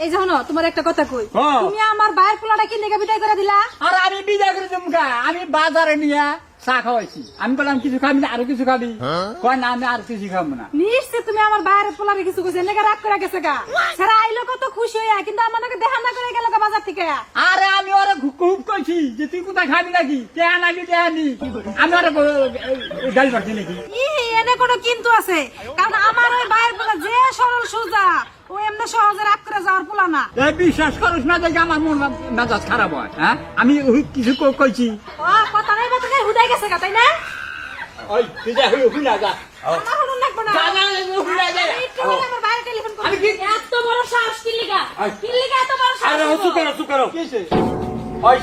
এই যে হনো তোমার একটা কথা কই। হ্যাঁ। তুমি আমার বায়ের ফুলাটা কি লেগে বিদায় করে দিলা? আর আমি বিদায় করে কা। আমি বাজারে নিয়া চা খাওয়াইছি। আমি বললাম কিছু খাবি না আরও কিছু খাবি? কয় না আমি আর কিছু খাব না। নিশ্চয় তুমি আমার ভাইয়ের পোলারে কিছু কইছে লেগে রাগ করে গেছে গা। সারা আইলো কত খুশি হইয়া কিন্তু আমাকে দেখা না করে গেল গা বাজার থেকে। আরে আমি ওরা খুব কইছি যে তুই কোথায় খাবি নাকি? কে নাকি কে আনি? আমি ওরা গাড়ি পাচ্ছি নাকি? এনে কোনো কিন্তু আছে। কারণ আমার ওই ভাইয়ের পোলা যে সরল সোজা ও এমনি সহজে রাগ করে যাওয়ার পোলা না। এই বিশ্বাস করিস না দেখে আমার মন মেজাজ খারাপ হয় হ্যাঁ? আমি ওই কিছু কইছি। ও কথা নাই বাতা নাই হুদাই গেছে গা তাই না? ওই তুই যা হই হুনা যা। আমার হুনুন লাগবে না। আমি আমার ভাইয়ের টেলিফোন করব। আমি কি এত বড় সাহস কি লিগা। কি লিগা এত বড় সাহস? আরে চুপ করো চুপ করো। কিছে ওই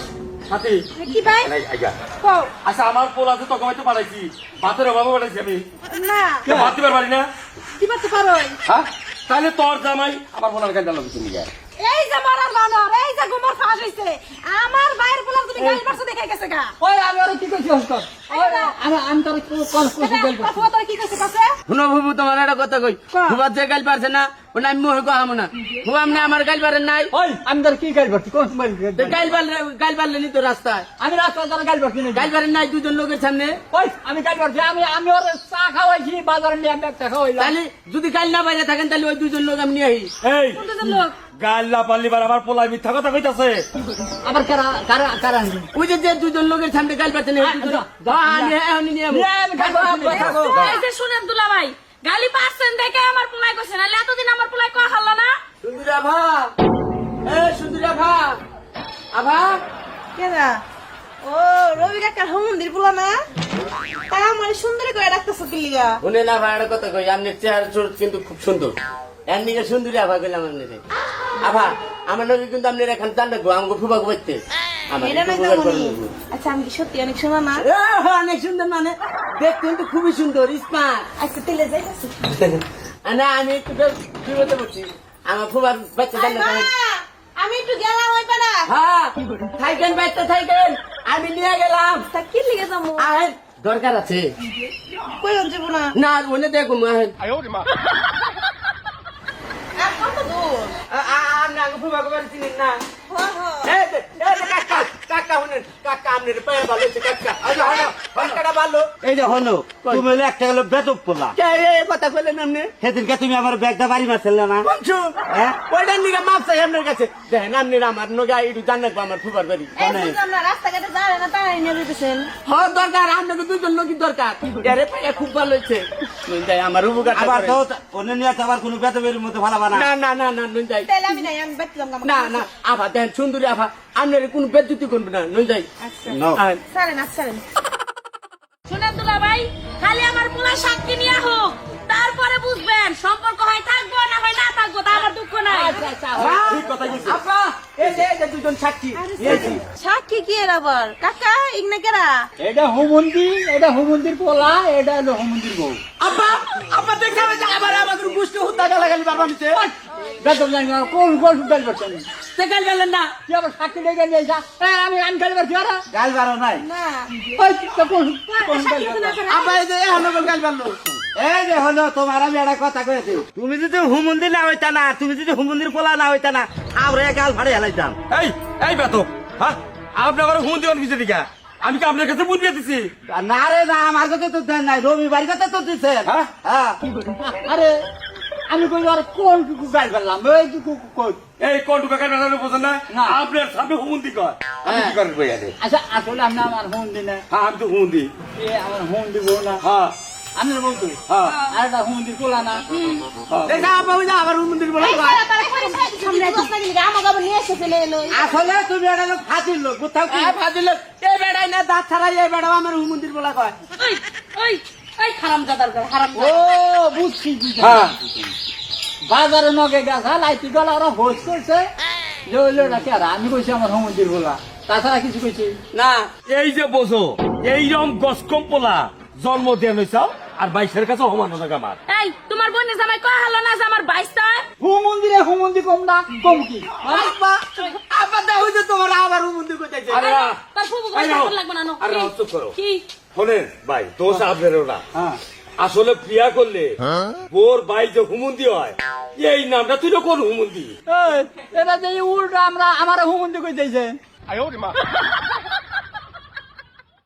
সাথে। কি ভাই? নাই আইগা। কও। আচ্ছা আমার পোলা তো তোকে হয়তো পাঠাইছি। ভাতের অভাবে পাঠাইছি আমি। না। কে ভাত দিবার পারি না। কি তো পারো হ্যাঁ? তাহলে তোর জামাই আমার বোনার গাড়ি ডালো তুমি এই যে মারার বানর এই যে গুমর ফাঁস হইছে। আমার ভাইয়ের পোলা তুমি মারছো দেখে গেছে গা। ওই আমি ওরা কি কইছি হস্ত আমি আমি তোর কোন কোন গাড়ি পাচ্ছি বাবা তোর কি কইছে কাছে শুনো বাবু তোমার একটা কথা কই। যে গাল পারছে না ওনা আমি মোহে কহাম না। হুবা আমনে আমার গাল পারেন নাই? ওই আমি তোর কি পাচ্ছি কোন গাল পারলে গাল পারলে নি তো রাস্তায়। আমি রাস্তা দ্বারা গাড়ি পাচ্ছি না। গাল পারেন নাই দুজন লোকের সামনে? ওই আমি পাচ্ছি আমি আমি ওর চা খাওয়াইছি বাজারে নিয়ে আমি একটা খাওয়াইলাম। তাহলে যদি গাল না বাইরে থাকেন তাহলে ওই দুজন লোক আমি নিয়ে আহি এই। কোনটা লোক? গাল না পারলি বার আমার পোলা মিথ্যা কথা কইতাছে। আবার কারা কারা কারা আনবি? ওই যে দুজন লোকের সামনে গাল পাচ্ছি না। এই যে শুনেন দুলা ভাই গালি পাচ্ছেন দেখে আমার পোলাই কইছে নাহলে এতদিন আমার পোলাই কয়া হলো না? সুন্দরী আভা এ সুন্দরী আভা। আভা? কেনা ও রবি কাকার মন্দির বলো না? তা আমার সুন্দরী করে ডাকতেছো কি লিগা? শুনে না ভাই একটা কথা কই আপনার চেহারা চোর কিন্তু খুব সুন্দর। এর নিকে সুন্দরী আভা কইলাম আভা আমার নবী কিন্তু আপনার এখন রাখব আমাকে কেমন নেব। আচ্ছা আমি কি সত্যি অনেক না অনেক সুন্দর মানে। দেখতে কিন্তু খুবই সুন্দর আচ্ছা তেলে যাইতেছি না আমি একটু বিপদে পড়ছি আমার ফুবার বাচ্চা আমি একটু গেলাম ওই পাড়া। হ্যাঁ থাইকেন বাচ্চা থাইকেন। আমি নিয়ে গেলাম। তা কি লিগে যাব? দরকার আছে। কই যাব না। না ওনে দেখো আর কত দূর আমি আগে ফুবাকে বাড়ি চিনেন না। হ হ এই যে, এই যে কাকা, কাকা শুনেন, কাকা আপনার পায়ে ভালো হয়েছে, কাকা। এই যে হলো, কাকাটা এই যে হলো তুমি হলো একটা হলো বেতক পোলা এই কথা কইলেন আপনি? সেদিনকে তুমি আমার ব্যাগটা বাড়ি মারছিলে না বলছো? হ্যাঁ? ওইটার নিগা মাপ চাই আপনার কাছে। দেখেন, আপনি আমার নগে একটু জান রাখব আমার ফুফার বাড়ি। এই বুঝলাম না রাস্তাঘাটে যাবে না তাই নিয়ে যেতেছেন হ্যাঁ, দরকার, আপনাকে দুজন লোকই দরকার। এরে পায়ে খুব ভালো হয়েছে। আমার আবার করেন। তো অন্য নিয়ে আবার কোনো বেতবের মতো ভালো না, না, না, না, নুন তাহলে আমি নাই আমি বাইতে না, না, আভা, দেখেন, সুন্দরী আভা, আপনার কোনো বেজ্জতি করবে না, নুন যাই। আচ্ছা। সারেন আচ্ছা সাক্ষী নিয়ে হোক। তারপরে বুঝবেন সম্পর্ক হয় থাকব না হয় না থাকব তা আমার দুঃখ নাই ঠিক কথা কইছিস আপা, এই যে, এই যে দুজন সাক্ষী। নিয়েছি। সাক্ষী কি এর আবার? কাকা ইগনা কেরা এটা হুমন্দি এটা হুমন্দির পোলা এটা হলো হুমন্দির বউ। আপা, আপা, দেখে আমি যে আবার আমাদের গোষ্ঠী হুত্তা গালাগালি বাবা নিছে। বেতন জানি না কোন কোন গাড়ি পাচ্ছেন তে গাল গেলেন না। কি আবার সাক্ষী লেগে নিয়ে যা এই, আমি আমি গাড়ি পাচ্ছি ওরা গাল বারো নাই। না। ওই তো কোন কোন গাড়ি পাচ্ছি? আপা, এই যে এখনও গাল বাড়লো? এই যে হলো তোমার আমি একটা কথা কয়েছি তুমি যদি হুমন্দির না হইতা না তুমি যদি হুমন্দির পোলা না হইতা না আমরা গাল ফাড়ে হেলাইতাম। এই এই বেতো হ্যাঁ আপনার ঘরে হুন দিবেন কিছু দিকা? আমি কি আপনার কাছে বুঝিয়ে দিছি না রে না আমার কাছে তো দেন নাই রবিবার কাছে তো দিছে হ্যাঁ? হ্যাঁ আরে আমি কই আর কোন কুকু গাড়ি পারলাম ওই কুকু কই? এই কন্টু কাকার বেড়ানো বোঝেন না? না। আপনার সামনে হুন দি কয়। আমি কি করেন বই আরে? আচ্ছা আসলে আপনি আমার হুমন্দি না। হ্যাঁ আমি তো হুন দি এ আমার হুমন্দি বউ না। হ্যাঁ। আমি বলতো। হ্যাঁ। আর একটা না। আবার মন্দির বলে কি লিগা আমাকে আবার এসে ফেলে এলো। আসলে তুমি একটা লোক ফাঁসির লোক কোথাও কি? ফাজিল এই বেড়াই না দাঁত ছাড়াই এই বেড়াও আমার মন্দির বলা কয়। হ্যাঁ। বাজারে নগে গাছ লাইতি গলা ওরা হোস করছে। আমি কইছি আমার হুমন্দির পোলা তাছাড়া কিছু কইছি? না এই যে বোঝো এইরকম গসকম পোলা জন্ম দিয়ে নইছাও আর বাইশের কাছে সমান হয়ে আমার। এই তোমার বোনের জামাই কয়া হলো না যে আমার বাইশটা হুমন্দিরে হুমন্দি কম না কম কি? হইছে তোমার আবার আরে না। তার কথা লাগবে না আরে কি? চুপ করো। কি? শোনেন ভাই দোষ আপনারও না। হ্যাঁ। আসলে প্রিয়া করলে বোর ভাই যে হুমুন্দি হয় এই নামটা তুই কোন হুমুন্দি? এই, এটা যে উল্টা আমরা আমার হুমন্দি কইতেছে।